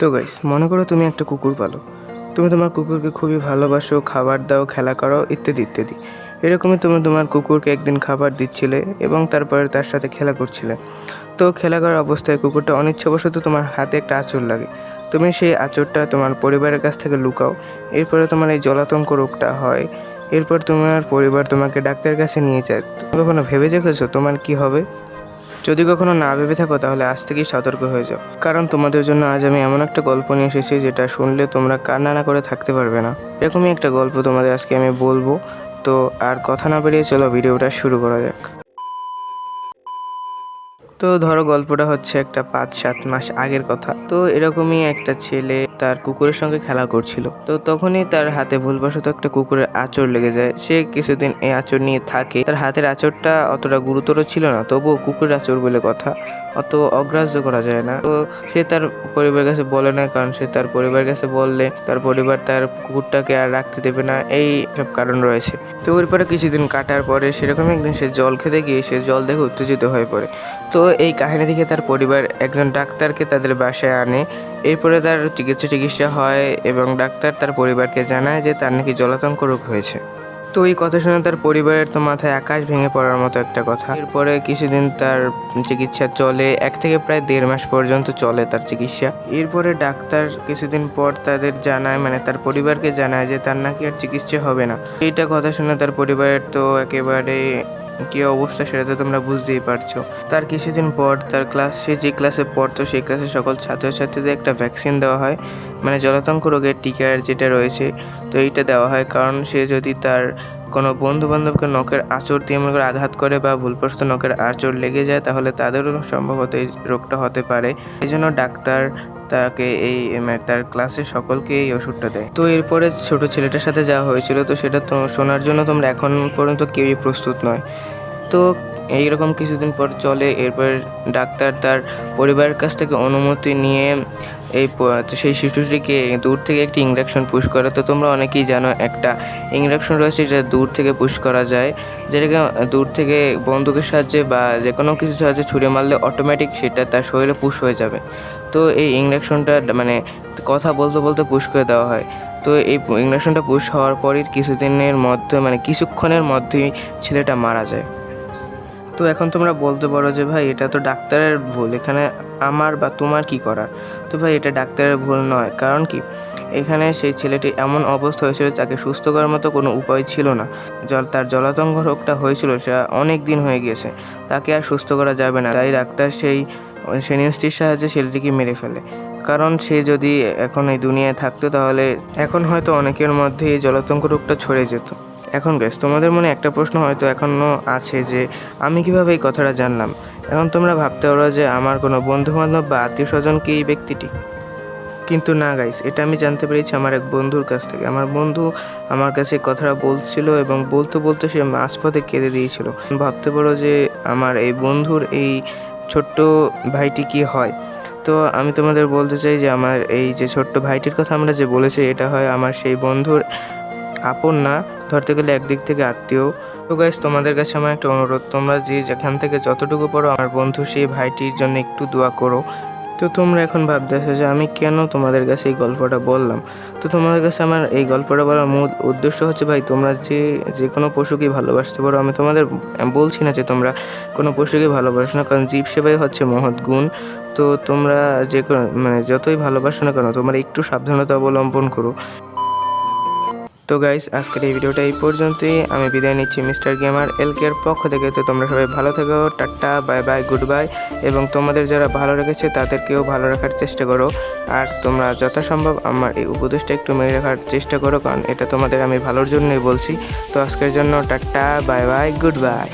তো গাইস মনে করো তুমি একটা কুকুর পালো। তুমি তোমার কুকুরকে খুবই ভালোবাসো, খাবার দাও, খেলা করো, ইত্যাদি ইত্যাদি। এরকমই তুমি তোমার কুকুরকে একদিন খাবার দিচ্ছিলে এবং তারপরে তার সাথে খেলা করছিলে। তো খেলা করার অবস্থায় কুকুরটা অনিচ্ছাবশত তোমার হাতে একটা আঁচড় লাগে। তুমি সেই আঁচড়টা তোমার পরিবারের কাছ থেকে লুকাও। এরপরে তোমার এই জলাতঙ্ক রোগটা হয়। এরপর তোমার পরিবার তোমাকে ডাক্তারের কাছে নিয়ে যায়। তুমি কখনো ভেবে দেখেছ তোমার কি হবে? যদি কখনো না ভেবে থাকো, তাহলে আজ থেকেই সতর্ক হয়ে যাও। কারণ তোমাদের জন্য আজ আমি এমন একটা গল্প নিয়ে এসেছি, যেটা শুনলে তোমরা কান্না না করে থাকতে পারবে না। এরকমই একটা গল্প তোমাদের আজকে আমি বলব। তো আর কথা না বেরিয়ে চলো, ভিডিওটা শুরু করা যাক। তো ধরো গল্পটা হচ্ছে একটা পাঁচ, সাত মাস আগের কথা। তো এরকমই একটা ছেলে তার কুকুরের সঙ্গে খেলা করছিল। তো তখনই তার হাতে ভুলবশত একটা কুকুরের আঁচড় লেগে যায়। সে কিছুদিন এই আঁচড় নিয়ে থাকে। তার হাতের আঁচড়টা অতটা গুরুতর ছিল না, তবুও কুকুরের আঁচড় বলে কথা অত অগ্রাহ্য করা যায় না। তো সে তার পরিবারের কাছে বলে না, কারণ সে তার পরিবারের কাছে বললে তার পরিবার তার কুকুরটাকে আর রাখতে দেবে না, এই সব কারণ রয়েছে। তো এরপরে কিছুদিন কাটার পরে সেরকম একদিন সে জল খেতে গিয়ে সে জল দেখে উত্তেজিত হয়ে পড়ে। তো এই কাহিনী দেখে তার পরিবার একজন ডাক্তারকে তাদের বাসায় আনে। এরপরে তার চিকিৎসা চিকিৎসা হয় এবং ডাক্তার তার পরিবারকে জানায় যে তার নাকি জলাতঙ্ক রোগ হয়েছে। তো এই কথা শুনে তার পরিবারের তো মাথায় আকাশ ভেঙে পড়ার মতো একটা কথা। এরপরে কিছুদিন তার চিকিৎসা চলে, এক থেকে প্রায় দেড় মাস পর্যন্ত চলে তার চিকিৎসা। এরপরে ডাক্তার কিছুদিন পর তাদের জানায় মানে তার পরিবারকে জানায় যে তার নাকি আর চিকিৎসা হবে না। এইটা কথা শুনে তার পরিবারের তো একেবারে কি অবস্থা সেটা তো তোমরা বুঝতেই পারছ। তার কিছুদিন পর তার ক্লাস, সে যে ক্লাসে পড়তো, সেই ক্লাসে সকল ছাত্রছাত্রীদের একটা ভ্যাকসিন দেওয়া হয়। মানে জলাতঙ্ক রোগের টিকার যেটা রয়েছে, তো এইটা দেওয়া হয়। কারণ সে যদি তার কোনো বন্ধু বান্ধবকে নখের আঁচড় দিয়ে মনে করে আঘাত করে বা ভুলপ্রস্ত নখের আঁচড় লেগে যায়, তাহলে তাদেরও সম্ভবত এই রোগটা হতে পারে। এই জন্য ডাক্তার তাকে এই তার ক্লাসের সকলকে এই ওষুধটা দেয়। তো এরপরে ছোট ছেলেটার সাথে যা হয়েছিল, তো সেটা তো শোনার জন্য তোমরা এখন পর্যন্ত কেউই প্রস্তুত নয়। তো এইরকম কিছুদিন পর চলে, এরপর ডাক্তার তার পরিবারের কাছ থেকে অনুমতি নিয়ে এই সেই শিশুটিকে দূর থেকে একটি ইঞ্জেকশন পুশ করে। তো তোমরা অনেকেই জানো একটা ইঞ্জেকশন রয়েছে যেটা দূর থেকে পুশ করা যায়। যেটাকে দূর থেকে বন্দুকের সাহায্যে বা যে কোনো কিছুর সাহায্যে ছুঁড়ে মারলে অটোমেটিক সেটা তার শরীরে পুশ হয়ে যাবে। তো এই ইঞ্জেকশনটা মানে কথা বলতে বলতে পুশ করে দেওয়া হয়। তো এই ইঞ্জেকশনটা পুশ হওয়ার পরই কিছুদিনের মধ্যে মানে কিছুক্ষণের মধ্যেই ছেলেটা মারা যায়। তো এখন তোমরা বলতে পারো যে, ভাই, এটা তো ডাক্তারের ভুল। এখানে আমার বা তোমার কি করার? তো ভাই, এটা ডাক্তারের ভুল নয়। কারণ কি? এখানে সেই ছেলেটি এমন অবস্থা হয়েছিল তাকে সুস্থ করার মতো কোনো উপায় ছিল না। জল, তার জলাতঙ্ক রোগটা হয়েছিল সেটা অনেক দিন হয়ে গিয়েছে। তাকে আর সুস্থ করা যাবে না। তাই ডাক্তার সেই সেনিস্টির সাহায্যে ছেলেটিকে মেরে ফেলে। কারণ সে যদি এখন এই দুনিয়ায় থাকতো, তাহলে এখন হয়তো অনেকের মধ্যে এই জলাতঙ্ক রোগটা ছড়ে যেত। এখন বেশ তোমাদের মনে একটা প্রশ্ন হয়তো এখনও আছে যে, আমি কীভাবে এই কথাটা জানলাম? এখন তোমরা ভাবতে পারো যে, আমার কোনো বন্ধু বান্ধব বা আত্মীয় স্বজন কি এই ব্যক্তিটি? কিন্তু না গাইস এটা আমি জানতে পেরেছি আমার এক বন্ধুর কাছ থেকে। আমার বন্ধু আমার কাছে কথাটা বলছিল এবং বলতে বলতে সে মাঝপথে কেঁদে দিয়েছিল। ভাবতে পারো যে, আমার এই বন্ধুর এই ছোট্ট ভাইটি কি হয়? তো আমি তোমাদের বলতে চাই যে, আমার এই যে ছোট্ট ভাইটির কথা আমরা যে বলেছি, এটা হয় আমার সেই বন্ধুর আপন না, ধরতে গেলে একদিক থেকে আত্মীয়। তো গাইস তোমাদের কাছে আমার একটা অনুরোধ, তোমরা যে যেখান থেকে যতটুকু পারো আমার বন্ধু সেই ভাইটির জন্য একটু দোয়া করো। তো তোমরা এখন ভাবতেছো যে আমি কেন তোমাদের কাছে এই গল্পটা বললাম? তো তোমাদের কাছে আমার এই গল্পটা বলার মূল উদ্দেশ্য হচ্ছে, ভাই, তোমরা যে যে কোনো পশুকেই ভালোবাসতে পারো। আমি তোমাদের বলছি না যে তোমরা কোনো পশুকে ভালোবাসো না, কারণ জীব সেবাই হচ্ছে মহৎ গুণ। তো তোমরা যে মানে যতই ভালোবাসো না কেন, তোমরা একটু সাবধানতা অবলম্বন করো। তো গাইস আজকের এই ভিডিওটা এই পর্যন্তই। আমি বিদায় নিচ্ছি মিস্টার গেমার এল কে পক্ষ থেকে। তো তোমরা সবাই ভালো থেকো, tata bye bye good bye এবং তোমাদের যারা ভালো রেখেছে, তাদেরকেও ভালো রাখার চেষ্টা করো। আর তোমরা যথাসম্ভব আমার এই উপদেশটা একটু মেনে রাখার চেষ্টা করো, কারণ এটা তোমাদের আমি ভালোর জন্যই বলছি। তো আজকের জন্য tata bye bye good bye